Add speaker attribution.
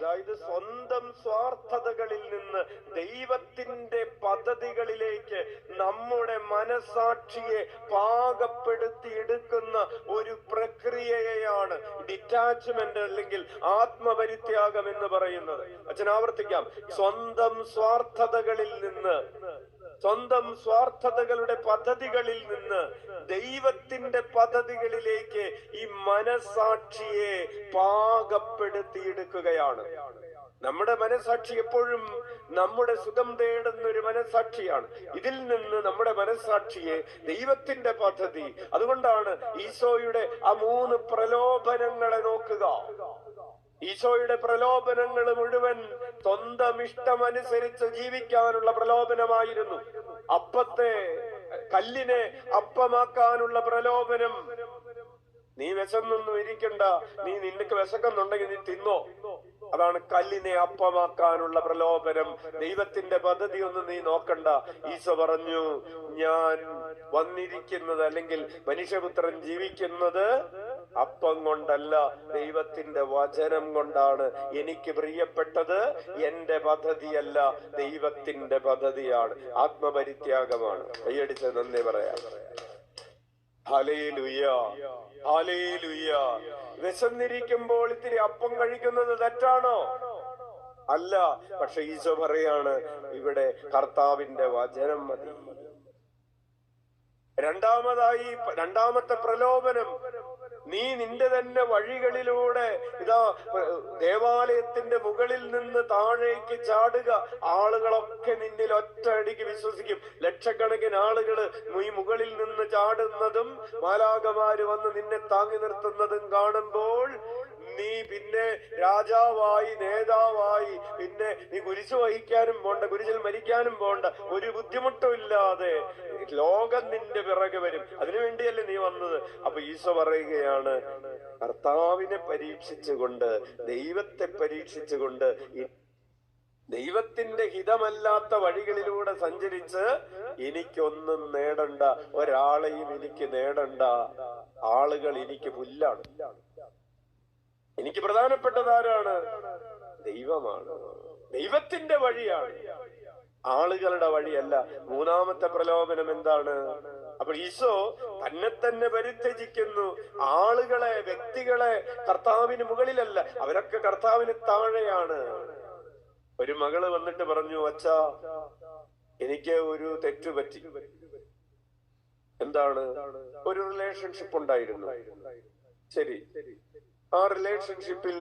Speaker 1: അതായത് സ്വന്തം സ്വാർത്ഥതകളിൽ നിന്ന് ദൈവത്തിന്റെ പദ്ധതികളിലേക്ക് നമ്മുടെ മനസാക്ഷിയെ പാകപ്പെടുത്തി എടുക്കുന്ന ഒരു പ്രക്രിയയാണ് ഡിറ്റാച്ച്മെന്റ് അല്ലെങ്കിൽ ആത്മപരിത്യാഗം എന്ന് പറയുന്നത്. അച്ഛൻ ആവർത്തിക്കാം. സ്വന്തം സ്വാർത്ഥതകളിൽ നിന്ന് സ്വന്തം സ്വാർത്ഥതകളുടെ പദ്ധതികളിൽ നിന്ന് ദൈവത്തിന്റെ പദ്ധതികളിലേക്ക് ഈ മനസാക്ഷിയെ പാകപ്പെടുത്തിയെടുക്കുകയാണ്. നമ്മുടെ മനസാക്ഷി എപ്പോഴും നമ്മുടെ സുഖം തേടുന്ന ഒരു മനസാക്ഷിയാണ് ഇതിൽ നിന്ന് നമ്മുടെ മനസാക്ഷിയെ ദൈവത്തിന്റെ പദ്ധതി. അതുകൊണ്ടാണ് ഈശോയുടെ ആ മൂന്ന് പ്രലോഭനങ്ങളെ നോക്കുക. ഈശോയുടെ പ്രലോഭനങ്ങൾ മുഴുവൻ സ്വന്തം ഇഷ്ടമനുസരിച്ച് ജീവിക്കാനുള്ള പ്രലോഭനമായിരുന്നു. അപ്പത്തെ കല്ലിനെ അപ്പമാക്കാനുള്ള പ്രലോഭനം. നീ വിശന്നൊന്നും ഇരിക്കണ്ട. നീ നിനക്ക് വിശക്കുന്നുണ്ടെങ്കിൽ നീ തിന്നോ. അതാണ് കല്ലിനെ അപ്പമാക്കാനുള്ള പ്രലോഭനം. ദൈവത്തിന്റെ പദ്ധതി ഒന്നും നീ നോക്കണ്ട. ഈശോ പറഞ്ഞു ഞാൻ വന്നിരിക്കുന്നത് അല്ലെങ്കിൽ മനുഷ്യപുത്രൻ ജീവിക്കുന്നത് അപ്പം കൊണ്ടല്ല ദൈവത്തിന്റെ വചനം കൊണ്ടാണ് എനിക്ക് പ്രിയപ്പെട്ടത്. എന്റെ പദ്ധതിയല്ല ദൈവത്തിന്റെ പദ്ധതിയാണ്. ആത്മപരിത്യാഗമാണ്. കൈയടിച്ച് നന്ദി പറയാം. വിശന്നിരിക്കുമ്പോൾ ഇത്തിരി അപ്പം കഴിക്കുന്നത് തെറ്റാണോ? അല്ല പക്ഷെ ഈശോ പറയാണ് ഇവിടെ കർത്താവിന്റെ വചനം മതി. രണ്ടാമതായി രണ്ടാമത്തെ പ്രലോഭനം നീ നിന്റെ തന്നെ വഴികളിലൂടെ ഇതാ ദേവാലയത്തിന്റെ മുകളിൽ നിന്ന് താഴേക്ക് ചാടുക. ആളുകളൊക്കെ നിന്നിൽ ഒറ്റ അടിക്ക് വിശ്വസിക്കും. ലക്ഷക്കണക്കിന് ആളുകൾ നീ മുകളിൽ നിന്ന് ചാടുന്നതും മാലാകമാര് വന്ന് നിന്നെ താങ്ങി നിർത്തുന്നതും കാണുമ്പോൾ നീ പിന്നെ രാജാവായി നേതാവായി പിന്നെ നീ കുരിശ് വഹിക്കാനും പോണ്ട കുരിശിൽ മരിക്കാനും പോണ്ട ഒരു ബുദ്ധിമുട്ടും ഇല്ലാതെ ലോകം നിന്റെ പിറകെ വരും. അതിനുവേണ്ടിയല്ലേ നീ വന്നത്. അപ്പൊ ഈശോ പറയുകയാണ് കർത്താവിനെ പരീക്ഷിച്ചുകൊണ്ട് ദൈവത്തെ പരീക്ഷിച്ചുകൊണ്ട് ദൈവത്തിന്റെ ഹിതമല്ലാത്ത വഴികളിലൂടെ സഞ്ചരിച്ച് എനിക്കൊന്നും നേടണ്ട ഒരാളെയും എനിക്ക് നേടണ്ട ആളുകൾ എനിക്ക് പുല്ലാണ്. എനിക്ക് പ്രധാനപ്പെട്ടത് ആരാണ്? ദൈവമാണ്. ദൈവത്തിന്റെ വഴിയാണ്. ആളുകളുടെ വഴിയല്ല. മൂന്നാമത്തെ പ്രലോഭനം എന്താണ്? അപ്പോൾ ഈശോ തന്നെ തന്നെ പരിത്യജിക്കുന്നു. ആളുകളെ വ്യക്തികളെ കർത്താവിന് മുകളിലല്ല. അവരൊക്കെ കർത്താവിന് താഴെയാണ്. ഒരു മകൾ വന്നിട്ട് പറഞ്ഞു അച്ഛാ എനിക്ക് ഒരു തെറ്റ് പറ്റി. എന്താണ്? ഒരു റിലേഷൻഷിപ്പ് ഉണ്ടായിരുന്നു. ശരി. ആ റിലേഷൻഷിപ്പിൽ